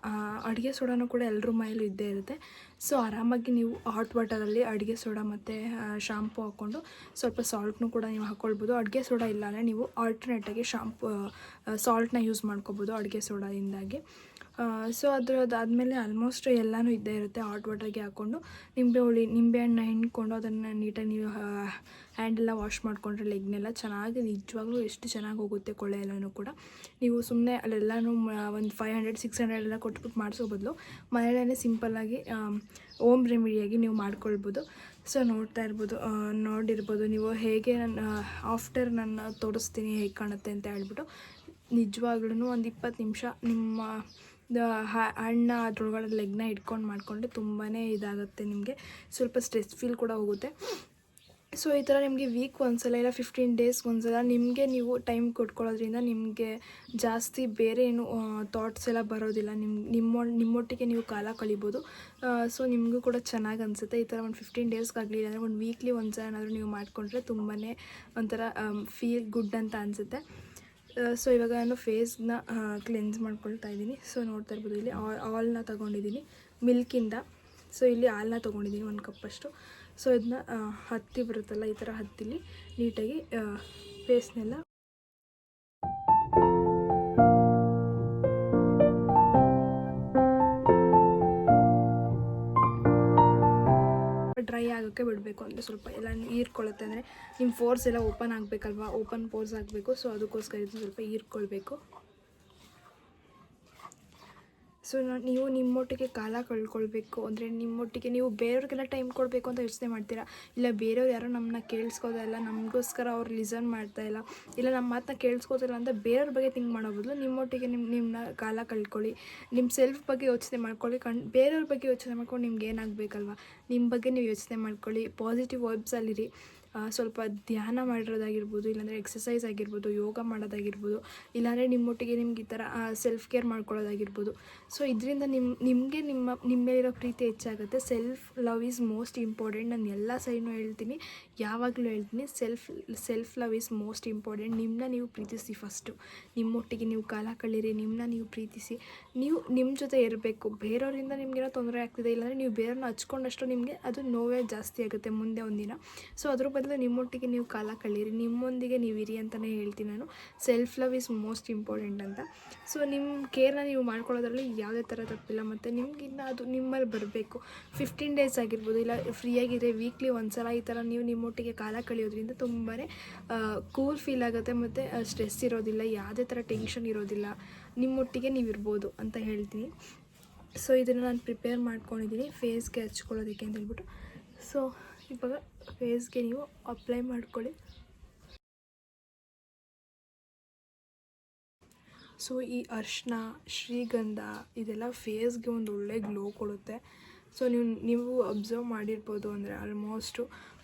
ಅಡುಗೆ ಸೋಡಾನು ಕೂಡ ಎಲ್ಲರೂ ಮೈಲೂ ಇದ್ದೇ ಇರುತ್ತೆ. ಸೊ ಆರಾಮಾಗಿ ನೀವು ಹಾಟ್ ವಾಟರಲ್ಲಿ ಅಡುಗೆ ಸೋಡಾ ಮತ್ತು ಶಾಂಪು ಹಾಕ್ಕೊಂಡು ಸ್ವಲ್ಪ ಸಾಲ್ಟ್ನು ಕೂಡ ನೀವು ಹಾಕ್ಕೊಳ್ಬೋದು ಅಡುಗೆ ಸೋಡಾ ಇಲ್ಲ ನೀವು ಆಲ್ಟರ್ನೇಟಾಗಿ ಶಾಂಪು ಸಾಲ್ಟ್ನ ಯೂಸ್ ಮಾಡ್ಕೋಬೋದು ಅಡುಗೆ ಸೋಡಾದಿಂದಾಗಿ ಸೊ ಅದ್ರ ಆದಮೇಲೆ ಆಲ್ಮೋಸ್ಟ್ ಎಲ್ಲನೂ ಇದ್ದೇ ಇರುತ್ತೆ ಹಾಟ್ ವಾಟರ್ಗೆ ಹಾಕ್ಕೊಂಡು. ನಿಂಬೆ ಹುಳಿ ನಿಂಬೆಹಣ್ಣು ಹಿಂಡ್ಕೊಂಡು ಅದನ್ನು ನೀಟಾಗಿ ನೀವು ಹ್ಯಾಂಡೆಲ್ಲ ವಾಶ್ ಮಾಡಿಕೊಂಡ್ರೆ ಲೆಗ್ನೆಲ್ಲ ಚೆನ್ನಾಗಿ ನಿಜವಾಗ್ಲೂ ಎಷ್ಟು ಚೆನ್ನಾಗಿ ಹೋಗುತ್ತೆ ಕೊಳೆ ಎಲ್ಲನೂ ಕೂಡ. ನೀವು ಸುಮ್ಮನೆ ಅಲ್ಲೆಲ್ಲನೂ ಒಂದು ಫೈವ್ ಹಂಡ್ರೆಡ್ ಸಿಕ್ಸ್ ಹಂಡ್ರೆಡ್ ಎಲ್ಲ ಕೊಟ್ಬಿಟ್ಟು ಮಾಡಿಸೋ ಬದಲು ಮನೆಯಲ್ಲೇ ಸಿಂಪಲ್ಲಾಗಿ ಓಮ್ ರೆಮಿಡಿಯಾಗಿ ನೀವು ಮಾಡ್ಕೊಳ್ಬೋದು. ಸೊ ನೋಡ್ತಾ ಇರ್ಬೋದು ನೋಡಿರ್ಬೋದು ನೀವು ಹೇಗೆ ನನ್ನ ಆಫ್ಟರ್ ನನ್ನ ತೋರಿಸ್ತೀನಿ ಹೇಗೆ ಕಾಣುತ್ತೆ ಅಂತ ಹೇಳ್ಬಿಟ್ಟು. ನಿಜವಾಗ್ಲೂ ಒಂದು ಇಪ್ಪತ್ತು ನಿಮಿಷ ನಿಮ್ಮ ಹಣ್ಣ ಅದ್ರೊಳಗಡೆ ಲೆಗ್ನ ಇಟ್ಕೊಂಡು ಮಾಡಿಕೊಂಡ್ರೆ ತುಂಬಾ ಇದಾಗುತ್ತೆ ನಿಮಗೆ. ಸ್ವಲ್ಪ ಸ್ಟ್ರೆಸ್ ಫೀಲ್ ಕೂಡ ಹೋಗುತ್ತೆ. ಸೊ ಈ ಥರ ನಿಮಗೆ ವೀಕ್ ಒಂದ್ಸಲ ಇಲ್ಲ ಫಿಫ್ಟೀನ್ ಡೇಸ್ಗೆ ಒಂದ್ಸಲ ನಿಮಗೆ ನೀವು ಟೈಮ್ ಕೊಟ್ಕೊಳ್ಳೋದ್ರಿಂದ ನಿಮಗೆ ಜಾಸ್ತಿ ಬೇರೆ ಏನು ಥಾಟ್ಸ್ ಎಲ್ಲ ಬರೋದಿಲ್ಲ. ನಿಮ್ಮ ನಿಮ್ಮ, ನಿಮ್ಮೊಟ್ಟಿಗೆ ನೀವು ಕಾಲ ಕಳಿಬೋದು. ಸೊ ನಿಮಗೂ ಕೂಡ ಚೆನ್ನಾಗಿ ಅನಿಸುತ್ತೆ. ಈ ಥರ ಒಂದು ಫಿಫ್ಟೀನ್ ಡೇಸ್ಗಾಗಲಿ ಅಂದರೆ ಒಂದು ವೀಕ್ಲಿ ಒಂದ್ಸಲ ಏನಾದರೂ ನೀವು ಮಾಡಿಕೊಂಡ್ರೆ ತುಂಬಾ ಒಂಥರ ಫೀಲ್ ಗುಡ್ ಅಂತ ಅನಿಸುತ್ತೆ. ಸೊ ಇವಾಗ ನಾನು ಫೇಸ್ನ ಕ್ಲೆನ್ಸ್ ಮಾಡ್ಕೊಳ್ತಾ ಇದ್ದೀನಿ. ಸೊ ನೋಡ್ತಾ ಇರ್ಬೋದು, ಇಲ್ಲಿ ಆಲ್ನ ತೊಗೊಂಡಿದ್ದೀನಿ, ಮಿಲ್ಕಿಂದ. ಸೊ ಇಲ್ಲಿ ಹಾಲನ್ನ ತೊಗೊಂಡಿದ್ದೀನಿ, ಒಂದು ಕಪ್ಪಷ್ಟು ಸೊ ಇದನ್ನ ಹತ್ತಿ ಬರುತ್ತಲ್ಲ, ಈ ಥರ ಹತ್ತಿಲಿ ನೀಟಾಗಿ ಫೇಸ್ನೆಲ್ಲ ಡ್ರೈ ಆಗೋಕ್ಕೆ ಬಿಡಬೇಕು ಅಂದರೆ ಸ್ವಲ್ಪ ಎಲ್ಲ ಹೀರ್ಕೊಳ್ಳುತ್ತೆ ಅಂದರೆ ನಿಮ್ಮ ಫೋರ್ಸ್ ಎಲ್ಲ ಓಪನ್ ಆಗಬೇಕಲ್ವಾ? ಓಪನ್ ಪೋರ್ಸ್ ಆಗಬೇಕು. ಸೊ ಅದಕ್ಕೋಸ್ಕರ ಇದು ಸ್ವಲ್ಪ ಹೀರ್ಕೊಳ್ಬೇಕು. ಸೊ ನೀವು ನಿಮ್ಮೊಟ್ಟಿಗೆ ಕಾಲ ಕಳ್ಕೊಳ್ಬೇಕು. ಅಂದರೆ ನಿಮ್ಮೊಟ್ಟಿಗೆ ನೀವು ಬೇರೆಯವ್ರಿಗೆಲ್ಲ ಟೈಮ್ ಕೊಡಬೇಕು ಅಂತ ಯೋಚನೆ ಮಾಡ್ತೀರಾ? ಇಲ್ಲ, ಬೇರೆಯವ್ರು ಯಾರೋ ನಮ್ಮನ್ನ ಕೇಳಿಸ್ಕೋತಾ ಇಲ್ಲ, ನಮಗೋಸ್ಕರ ಅವ್ರು ಲಿಸನ್ ಮಾಡ್ತಾ ಇಲ್ಲ ಇಲ್ಲ ನಮ್ಮ ಮಾತನ್ನ ಕೇಳಿಸ್ಕೋತಿಲ್ಲ ಅಂತ ಬೇರೆಯವ್ರ ಬಗ್ಗೆ ಥಿಂಕ್ ಮಾಡೋ ಬದಲು ನಿಮ್ಮೊಟ್ಟಿಗೆ ನಿಮ್ಮ ನಿಮ್ಮನ್ನ ಕಾಲ ಕಳ್ಕೊಳ್ಳಿ. ನಿಮ್ಮ ಸೆಲ್ಫ್ ಬಗ್ಗೆ ಯೋಚನೆ ಮಾಡ್ಕೊಳ್ಳಿ. ಕಣ್, ಬೇರೆಯವ್ರ ಬಗ್ಗೆ ಯೋಚನೆ ಮಾಡ್ಕೊಂಡು ನಿಮ್ಗೆ ಏನಾಗಬೇಕಲ್ವ? ನಿಮ್ಮ ಬಗ್ಗೆ ನೀವು ಯೋಚನೆ ಮಾಡ್ಕೊಳ್ಳಿ. ಪಾಸಿಟಿವ್ ವೈಬ್ಸಲ್ಲಿರಿ ಸ್ವಲ್ಪ ಧ್ಯಾನ ಮಾಡಿರೋದಾಗಿರ್ಬೋದು, ಇಲ್ಲಾಂದರೆ ಎಕ್ಸಸೈಸ್ ಆಗಿರ್ಬೋದು, ಯೋಗ ಮಾಡೋದಾಗಿರ್ಬೋದು, ಇಲ್ಲಾಂದರೆ ನಿಮ್ಮೊಟ್ಟಿಗೆ ನಿಮ್ಗೆ ಈ ಥರ ಸೆಲ್ಫ್ ಕೇರ್ ಮಾಡ್ಕೊಳ್ಳೋದಾಗಿರ್ಬೋದು. ಸೊ ಇದರಿಂದ ನಿಮ್ಮ ನಿಮಗೆ ನಿಮ್ಮ ನಿಮ್ಮ ಮೇಲಿರೋ ಪ್ರೀತಿ ಹೆಚ್ಚಾಗುತ್ತೆ. Self love is most important ನಾನು ಎಲ್ಲ ಸೈಡ್ನೂ ಹೇಳ್ತೀನಿ. ಯಾವಾಗಲೂ ಹೇಳ್ತೀನಿ self self love is most important ನಿಮ್ಮನ್ನ ನೀವು ಪ್ರೀತಿಸಿ ಫಸ್ಟು ನಿಮ್ಮೊಟ್ಟಿಗೆ ನೀವು ಕಾಲ ಕಳೀರಿ ನಿಮ್ಮನ್ನ ನೀವು ಪ್ರೀತಿಸಿ. ನೀವು ನಿಮ್ಮ ಜೊತೆ ಇರಬೇಕು. ಬೇರೆಯವರಿಂದ ನಿಮಗೇನೋ ತೊಂದರೆ ಆಗ್ತಿದೆ, ಇಲ್ಲಾಂದರೆ ನೀವು ಬೇರೆಯವ್ರನ್ನ ಹಚ್ಕೊಂಡಷ್ಟು ನಿಮಗೆ ಅದು ನೋವೇ ಜಾಸ್ತಿ ಆಗುತ್ತೆ ಮುಂದೆ ಒಂದಿನ. ಸೊ ಅದ್ರ ಬದಲು ನಿಮ್ಮೊಟ್ಟಿಗೆ ನೀವು ಕಾಲ ಕಳೀರಿ, ನಿಮ್ಮೊಂದಿಗೆ ನೀವು ಇರಿ ಅಂತಲೇ ಹೇಳ್ತೀನಿ ನಾನು. Self love is most important ಅಂತ. ಸೊ ನಿಮ್ಮ ಕೇರ್ನ ನೀವು ಮಾಡ್ಕೊಳ್ಳೋದ್ರಲ್ಲಿ ಯಾವುದೇ ಥರ ತಪ್ಪಿಲ್ಲ ಮತ್ತು ನಿಮ್ಗಿನ್ನ ಅದು ನಿಮ್ಮಲ್ಲಿ ಬರಬೇಕು. ಫಿಫ್ಟೀನ್ ಡೇಸ್ ಆಗಿರ್ಬೋದು, ಇಲ್ಲ ಫ್ರೀಯಾಗಿದ್ದರೆ ವೀಕ್ಲಿ ಒಂದು ಸಲ ಈ ಥರ ನೀವು ನಿಮ್ಮೊಟ್ಟಿಗೆ ಕಾಲ ಕಳೆಯೋದ್ರಿಂದ ತುಂಬಾ ಕೂಲ್ ಫೀಲ್ ಆಗುತ್ತೆ ಮತ್ತು ಸ್ಟ್ರೆಸ್ ಇರೋದಿಲ್ಲ, ಯಾವುದೇ ಥರ ಟೆನ್ಷನ್ ಇರೋದಿಲ್ಲ. ನಿಮ್ಮೊಟ್ಟಿಗೆ ನೀವು ಇರ್ಬೋದು ಅಂತ ಹೇಳ್ತೀನಿ. ಸೊ ಇದನ್ನು ನಾನು ಪ್ರಿಪೇರ್ ಮಾಡ್ಕೊಂಡಿದ್ದೀನಿ ಫೇಸ್ಗೆ ಹಚ್ಕೊಳ್ಳೋದಕ್ಕೆ ಅಂತ ಹೇಳ್ಬಿಟ್ಟು. ಸೊ ಇವಾಗ ಫೇಸ್ಗೆ ನೀವು ಅಪ್ಲೈ ಮಾಡ್ಕೊಳ್ಳಿ. ಸೊ ಈ ಅರ್ಶಿನ, ಶ್ರೀಗಂಧ ಇದೆಲ್ಲ ಫೇಸ್ಗೆ ಒಂದು ಒಳ್ಳೆ ಗ್ಲೋ ಕೊಡುತ್ತೆ. ಸೊ ನೀವು ನೀವು ಅಬ್ಸರ್ವ್ ಮಾಡಿರ್ಬೋದು ಅಂದರೆ ಆಲ್ಮೋಸ್ಟು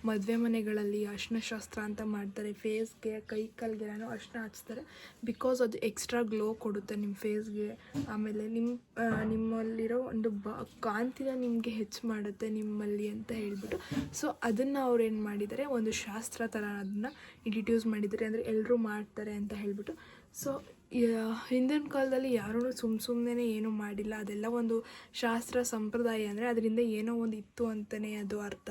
ಮದುವೆ ಮನೆಗಳಲ್ಲಿ ಅರ್ಶಿನ ಶಾಸ್ತ್ರ ಅಂತ ಮಾಡ್ತಾರೆ. ಫೇಸ್ಗೆ ಕೈ ಕಾಲಿಗೆಲ್ಲನೂ ಅರ್ಶಿನ ಹಚ್ತಾರೆ. ಬಿಕಾಸ್ ಅದು ಎಕ್ಸ್ಟ್ರಾ ಗ್ಲೋ ಕೊಡುತ್ತೆ ನಿಮ್ಮ ಫೇಸ್ಗೆ. ಆಮೇಲೆ ನಿಮ್ಮ ನಿಮ್ಮಲ್ಲಿರೋ ಒಂದು ಬ, ಕಾಂತಿನ ನಿಮಗೆ ಹೆಚ್ಚು ಮಾಡುತ್ತೆ ನಿಮ್ಮಲ್ಲಿ ಅಂತ ಹೇಳ್ಬಿಟ್ಟು. ಸೊ ಅದನ್ನು ಅವ್ರು ಏನು ಮಾಡಿದ್ದಾರೆ ಒಂದು ಶಾಸ್ತ್ರ ಥರ ಅದನ್ನು ಇಂಟ್ರಡ್ಯೂಸ್ ಮಾಡಿದ್ದಾರೆ ಅಂದರೆ ಎಲ್ಲರೂ ಮಾಡ್ತಾರೆ ಅಂತ ಹೇಳಿಬಿಟ್ಟು. ಸೊ ಹಿಂದಿನ ಕಾಲದಲ್ಲಿ ಯಾರೂ ಸುಮ್ಮ ಸುಮ್ಮನೆ ಏನೂ ಮಾಡಿಲ್ಲ. ಅದೆಲ್ಲ ಒಂದು ಶಾಸ್ತ್ರ ಸಂಪ್ರದಾಯ ಅಂದರೆ ಅದರಿಂದ ಏನೋ ಒಂದು ಇತ್ತು ಅಂತಲೇ ಅದು ಅರ್ಥ.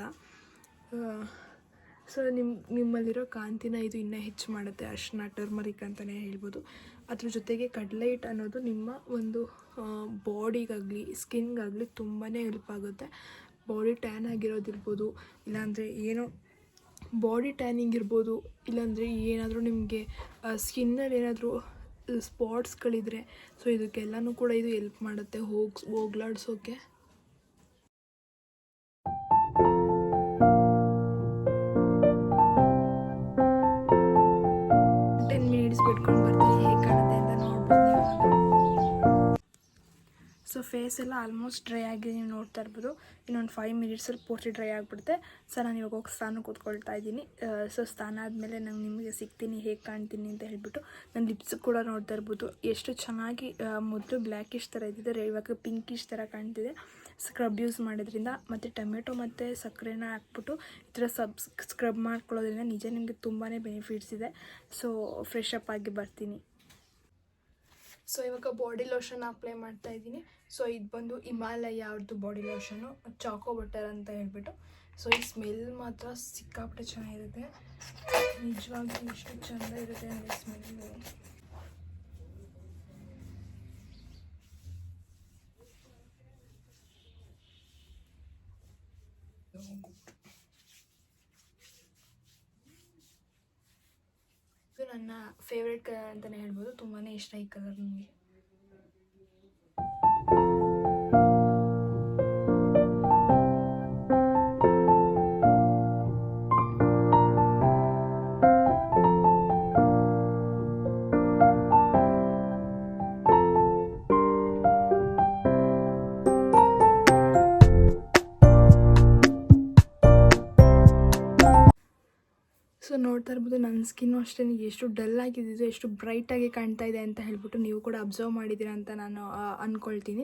ಸೊ ನಿಮ್ಮ ನಿಮ್ಮಲ್ಲಿರೋ ಕಾಂತಿನ ಇದು ಇನ್ನೂ ಹೆಚ್ಚು ಮಾಡುತ್ತೆ, ಅರ್ಶಿನ ಟರ್ಮರಿಕ್ ಅಂತಲೇ ಹೇಳ್ಬೋದು. ಅದ್ರ ಜೊತೆಗೆ ಕಡಲೆ ಹಿಟ್ಟು ಅನ್ನೋದು ನಿಮ್ಮ ಒಂದು ಬಾಡಿಗಾಗಲಿ ಸ್ಕಿನ್ಗಾಗಲಿ ತುಂಬಾ ಹೆಲ್ಪ್ ಆಗುತ್ತೆ. ಬಾಡಿ ಟ್ಯಾನ್ ಆಗಿರೋದಿರ್ಬೋದು, ಇಲ್ಲಾಂದರೆ ಏನೋ ಬಾಡಿ ಟ್ಯಾನಿಂಗ್ ಇರ್ಬೋದು, ಇಲ್ಲಾಂದರೆ ಏನಾದರೂ ನಿಮಗೆ ಸ್ಕಿನ್ನಲ್ಲಿ ಏನಾದರೂ ಸ್ಪಾಟ್ಸ್ಗಳಿದ್ರೆ ಸೊ ಇದಕ್ಕೆಲ್ಲನೂ ಕೂಡ ಇದು ಎಲ್ಪ್ ಮಾಡುತ್ತೆ, ಹೋಗಿ ಹೋಗ್ಲಾಡ್ಸೋಕ್ಕೆ ಬಿಟ್ಕೊಂಡು ಬರ್ತೀನಿ ಹೇಗೆ ಕಾಣುತ್ತೆ ಅಂತ ನೋಡ್ಬೋದು ಸೊ ಫೇಸ್ ಎಲ್ಲ ಆಲ್ಮೋಸ್ಟ್ ಡ್ರೈ ಆಗಿ ನೀವು ನೋಡ್ತಾ ಇರ್ಬೋದು. ಇನ್ನೊಂದು ಫೈವ್ ಮಿನಿಟ್ಸಲ್ಲಿ ಪೂರ್ತಿ ಡ್ರೈ ಆಗಿಬಿಡುತ್ತೆ. ಸೊ ನಾನು ಇವಾಗ ಹೋಗಿ ಸ್ನಾನ ಕೂತ್ಕೊಳ್ತಾ ಇದ್ದೀನಿ. ಸೊ ಸ್ನಾನ ಆದಮೇಲೆ ನಾನು ನಿಮಗೆ ಸಿಗ್ತೀನಿ, ಹೇಗೆ ಕಾಣ್ತೀನಿ ಅಂತ ಹೇಳ್ಬಿಟ್ಟು ನನ್ನ ಲಿಪ್ಸ್ ಕೂಡ ನೋಡ್ತಾ ಇರ್ಬೋದು. ಎಷ್ಟು ಚೆನ್ನಾಗಿ ಮೊದಲು ಬ್ಲ್ಯಾಕಿಶ್ ಥರ ಇದ್ದಿದೆ, ಇವಾಗ ಪಿಂಕಿಶ್ ಥರ ಕಾಣ್ತಿದೆ. ಸ್ಕ್ರಬ್ ಯೂಸ್ ಮಾಡೋದ್ರಿಂದ ಮತ್ತು ಟೊಮೆಟೊ ಮತ್ತು ಸಕ್ಕರೆನ ಹಾಕ್ಬಿಟ್ಟು ಈ ಥರ ಸಬ್ ಸ್ಕ್ರಬ್ ಮಾಡ್ಕೊಳ್ಳೋದ್ರಿಂದ ನಿಜ ನಿಮಗೆ ತುಂಬಾ ಬೆನಿಫಿಟ್ಸ್ ಇದೆ. ಸೊ ಫ್ರೆಶ್ ಅಪ್ ಆಗಿ ಬರ್ತೀನಿ. ಸೊ ಇವಾಗ ಬಾಡಿ ಲೋಷನ್ ಅಪ್ಲೈ ಮಾಡ್ತಾ ಇದ್ದೀನಿ. ಸೊ ಇದು ಬಂದು ಹಿಮಾಲಯ ಅವ್ರದ್ದು ಬಾಡಿ ಲೋಷನು ಚಾಕೋ ಬಟರ್ ಅಂತ ಹೇಳ್ಬಿಟ್ಟು. ಸೊ ಈ ಸ್ಮೆಲ್ ಮಾತ್ರ ಸಿಕ್ಕಾಪಟ್ಟೆ ಚೆನ್ನಾಗಿರುತ್ತೆ. ನಿಜವಾಗ್ಲೂ ಎಷ್ಟು ಚೆಂದ ಇರುತ್ತೆ ಅಂದರೆ ಸ್ಮೆಲ್ಲು ಇದು ನನ್ನ ಫೇವ್ರೆಟ್ ಕಲರ್ ಅಂತಲೇ ಹೇಳ್ಬೋದು. ತುಂಬಾ ಇಷ್ಟ ಈ ಕಲರ್ ನನಗೆ ಸೊ ನೋಡ್ತಾ ಇರ್ಬೋದು ನನ್ನ ಸ್ಕಿನ್ನು ಅಷ್ಟೇ ಎಷ್ಟು ಡಲ್ ಆಗಿದ್ದು ಎಷ್ಟು ಬ್ರೈಟಾಗಿ ಕಾಣ್ತಾ ಇದೆ ಅಂತ ಹೇಳ್ಬಿಟ್ಟು ನೀವು ಕೂಡ ಅಬ್ಸರ್ವ್ ಮಾಡಿದ್ದೀರಾ ಅಂತ ನಾನು ಅಂದ್ಕೊಳ್ತೀನಿ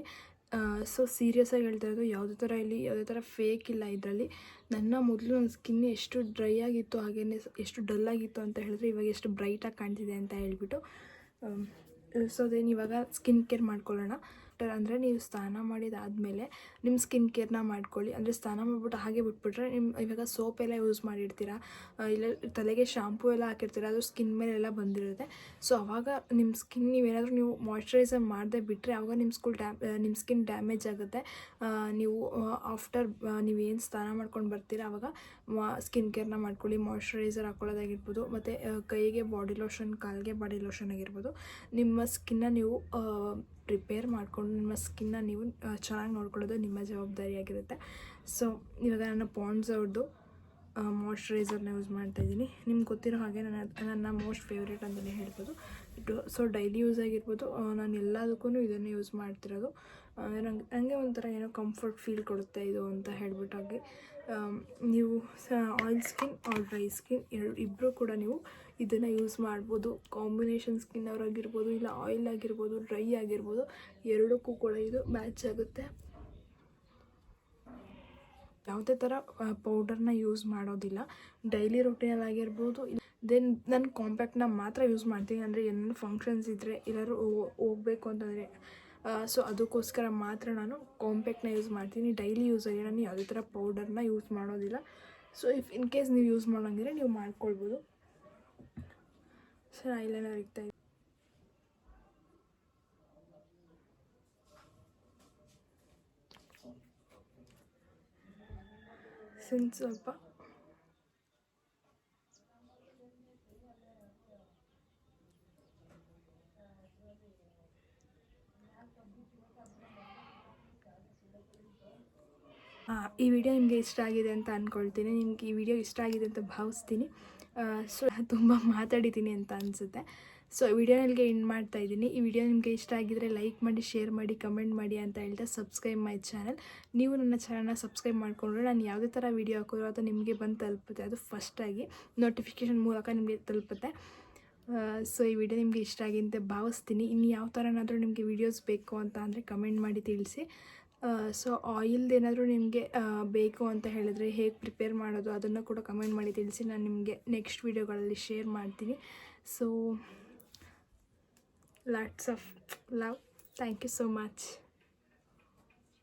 ಸೊ ಸೀರಿಯಸ್ಸಾಗಿ ಹೇಳ್ತಾ ಇರೋದು ಯಾವುದೇ ಥರ ಇಲ್ಲಿ, ಯಾವುದೇ ಥರ ಫೇಕ್ ಇಲ್ಲ ಇದರಲ್ಲಿ. ನನ್ನ ಮೊದಲು ನನ್ನ ಸ್ಕಿನ್ ಎಷ್ಟು ಡ್ರೈ ಆಗಿತ್ತು ಹಾಗೆಯೇ ಎಷ್ಟು ಡಲ್ ಆಗಿತ್ತು ಅಂತ ಹೇಳಿದ್ರೆ ಇವಾಗ ಎಷ್ಟು ಬ್ರೈಟಾಗಿ ಕಾಣ್ತಿದೆ ಅಂತ ಹೇಳ್ಬಿಟ್ಟು ಸೊ ಅದೇನು ಇವಾಗ ಸ್ಕಿನ್ ಕೇರ್ ಮಾಡ್ಕೊಳ್ಳೋಣ. ಅಂದರೆ ನೀವು ಸ್ನಾನ ಮಾಡಿದಾದಮೇಲೆ ನಿಮ್ಮ ಸ್ಕಿನ್ ಕೇರ್ನ ಮಾಡ್ಕೊಳ್ಳಿ. ಅಂದರೆ ಸ್ನಾನ ಮಾಡಿಬಿಟ್ಟು ಹಾಗೆ ಬಿಟ್ಬಿಟ್ರೆ ನಿಮ್ಮ ಇವಾಗ ಸೋಪ್ ಎಲ್ಲ ಯೂಸ್ ಮಾಡಿರ್ತೀರಾ? ಇಲ್ಲ ತಲೆಗೆ ಶಾಂಪೂ ಎಲ್ಲ ಹಾಕಿರ್ತೀರ? ಅದು ಸ್ಕಿನ್ ಮೇಲೆಲ್ಲ ಬಂದಿರುತ್ತೆ. ಸೊ ಅವಾಗ ನಿಮ್ಮ ಸ್ಕಿನ್ ನೀವೇನಾದರೂ ನೀವು ಮಾಯ್ಶ್ಚರೈಸರ್ ಮಾಡದೆ ಬಿಟ್ಟರೆ ಅವಾಗ ನಿಮ್ಮ ಸ್ಕೂಲ್ ಡ್ಯಾ ನಿಮ್ಮ ಸ್ಕಿನ್ ಡ್ಯಾಮೇಜ್ ಆಗುತ್ತೆ. ನೀವು ಆಫ್ಟರ್ ನೀವೇನು ಸ್ನಾನ ಮಾಡ್ಕೊಂಡು ಬರ್ತೀರ ಆವಾಗ ಸ್ಕಿನ್ ಕೇರ್ನ ಮಾಡ್ಕೊಳ್ಳಿ ಮಾಯ್ಶ್ಚರೈಸರ್ ಹಾಕೊಳ್ಳೋದಾಗಿರ್ಬೋದು, ಮತ್ತು ಕೈಗೆ ಬಾಡಿ ಲೋಷನ್ ಕಾಲಿಗೆ ಬಾಡಿ ಲೋಷನ್ ಆಗಿರ್ಬೋದು. ನಿಮ್ಮ ಸ್ಕಿನ್ನ ನೀವು ಪ್ರಿಪೇರ್ ಮಾಡಿಕೊಂಡು, ನಿಮ್ಮ ಸ್ಕಿನ್ನ ನೀವು ಚೆನ್ನಾಗಿ ನೋಡ್ಕೊಳ್ಳೋದು ನಿಮ್ಮ ಜವಾಬ್ದಾರಿಯಾಗಿರುತ್ತೆ. ಸೊ ಇವಾಗ ನಾನು ಪಾಂಡ್ಸ್ ಅವ್ರದ್ದು ಮಾಯ್ಶ್ಚರೈಸರ್ನ ಯೂಸ್ ಮಾಡ್ತಾ ಇದ್ದೀನಿ. ನಿಮ್ಗೆ ಗೊತ್ತಿರೋ ಹಾಗೆ ನನ್ನ ನನ್ನ ಮೋಸ್ಟ್ ಫೇವ್ರೇಟ್ ಅಂತಲೇ ಹೇಳ್ಬೋದು. ಸೊ ಡೈಲಿ ಯೂಸ್ ಆಗಿರ್ಬೋದು ನಾನು ಎಲ್ಲದಕ್ಕೂ ಇದನ್ನು ಯೂಸ್ ಮಾಡ್ತಿರೋದು. ನಂಗೆ ನನಗೆ ಒಂಥರ ಏನೋ ಕಂಫರ್ಟ್ ಫೀಲ್ ಕೊಡುತ್ತೆ ಇದು ಅಂತ ಹೇಳ್ಬಿಟ್ಟು ಹಾಗೆ. ಆಮ್, ನೀವು oil skin or dry skin ಎರಡು ಇಬ್ಬರು ಕೂಡ ನೀವು ಇದನ್ನು ಯೂಸ್ ಮಾಡ್ಬೋದು. ಕಾಂಬಿನೇಷನ್ ಸ್ಕಿನ್ ಅವರಾಗಿರ್ಬೋದು ಇಲ್ಲ ಆಯಿಲ್ ಆಗಿರ್ಬೋದು ಡ್ರೈ ಆಗಿರ್ಬೋದು ಎರಡಕ್ಕೂ ಕೂಡ ಇದು ಮ್ಯಾಚ್ ಆಗುತ್ತೆ. ಯಾವುದೇ ಥರ ಪೌಡರ್ನ ಯೂಸ್ ಮಾಡೋದಿಲ್ಲ. ಡೈಲಿ ರೊಟೀನಲ್ಲಿ ಆಗಿರ್ಬೋದು ದೆನ್ ನಾನು ಕಾಂಪ್ಯಾಕ್ಟ್ನ ಮಾತ್ರ ಯೂಸ್ ಮಾಡ್ತೀನಿ. ಅಂದರೆ ಏನೇನು ಫಂಕ್ಷನ್ಸ್ ಇದ್ದರೆ ಎಲ್ಲರೂ ಹೋಗಬೇಕು ಅಂತಂದರೆ ಸೊ ಅದಕ್ಕೋಸ್ಕರ ಮಾತ್ರ ನಾನು ಕಾಂಪ್ಯಾಕ್ಟ್ನ ಯೂಸ್ ಮಾಡ್ತೀನಿ. ಡೈಲಿ ಯೂಸಾಗಿ ನಾನು ಯಾವುದೇ ಥರ ಪೌಡರ್ನ ಯೂಸ್ ಮಾಡೋದಿಲ್ಲ. ಸೊ ಇಫ್ ಇನ್ ಕೇಸ್ ನೀವು ಯೂಸ್ ಮಾಡೋಂಗಿದ್ರೆ ನೀವು ಮಾಡ್ಕೊಳ್ಬೋದು. ಸರ್ ಐಲೈನರ್ ಇರ್ತಾ ಇದೆ ಸ್ವಲ್ಪ ಈ ವಿಡಿಯೋ ನಿಮಗೆ ಇಷ್ಟ ಆಗಿದೆ ಅಂತ ಅಂದ್ಕೊಳ್ತೀನಿ ನಿಮ್ಗೆ ಈ ವಿಡಿಯೋ ಇಷ್ಟ ಆಗಿದೆ ಅಂತ ಭಾವಿಸ್ತೀನಿ. ಸೊ, ತುಂಬ ಮಾತಾಡಿದ್ದೀನಿ ಅಂತ ಅನಿಸುತ್ತೆ. ಸೊ ವಿಡಿಯೋನಿಗೆ ಎಂಡ್ ಮಾಡ್ತಾ ಇದ್ದೀನಿ. ಈ ವಿಡಿಯೋ ನಿಮಗೆ ಇಷ್ಟ ಆಗಿದ್ರೆ ಲೈಕ್ ಮಾಡಿ, ಶೇರ್ ಮಾಡಿ, ಕಮೆಂಟ್ ಮಾಡಿ ಅಂತ ಹೇಳ್ತಾ ಸಬ್ಸ್ಕ್ರೈಬ್ ಮೈ ಚಾನಲ್. ನೀವು ನನ್ನ ಚಾನಲ್ನ ಸಬ್ಸ್ಕ್ರೈಬ್ ಮಾಡಿಕೊಂಡ್ರೆ ನಾನು ಯಾವುದೇ ಥರ ವಿಡಿಯೋ ಹಾಕಿದ್ರು ಅದು ನಿಮಗೆ ಬಂದು ತಲುಪುತ್ತೆ. ಅದು ಫಸ್ಟಾಗಿ ನೋಟಿಫಿಕೇಷನ್ ಮೂಲಕ ನಿಮಗೆ ತಲುಪುತ್ತೆ. ಸೊ, ಈ ವಿಡಿಯೋ ನಿಮಗೆ ಇಷ್ಟ ಆಗಿದೆ ಅಂತ ಭಾವಿಸ್ತೀನಿ. ಇನ್ನು ಯಾವ ಥರನಾದರೂ ನಿಮಗೆ ವೀಡಿಯೋಸ್ ಬೇಕು ಅಂತ ಅಂದರೆ ಕಮೆಂಟ್ ಮಾಡಿ ತಿಳಿಸಿ. ಸೊ ಆಯಿಲ್ದು ಏನಾದರೂ ನಿಮಗೆ ಬೇಕು ಅಂತ ಹೇಳಿದ್ರೆ ಹೇಗೆ ಪ್ರಿಪೇರ್ ಮಾಡೋದು ಅದನ್ನು ಕೂಡ ಕಮೆಂಟ್ ಮಾಡಿ ತಿಳಿಸಿ. ನಾನು ನಿಮಗೆ ನೆಕ್ಸ್ಟ್ ವೀಡಿಯೋಗಳಲ್ಲಿ ಶೇರ್ ಮಾಡ್ತೀನಿ. So lots of love thank you so much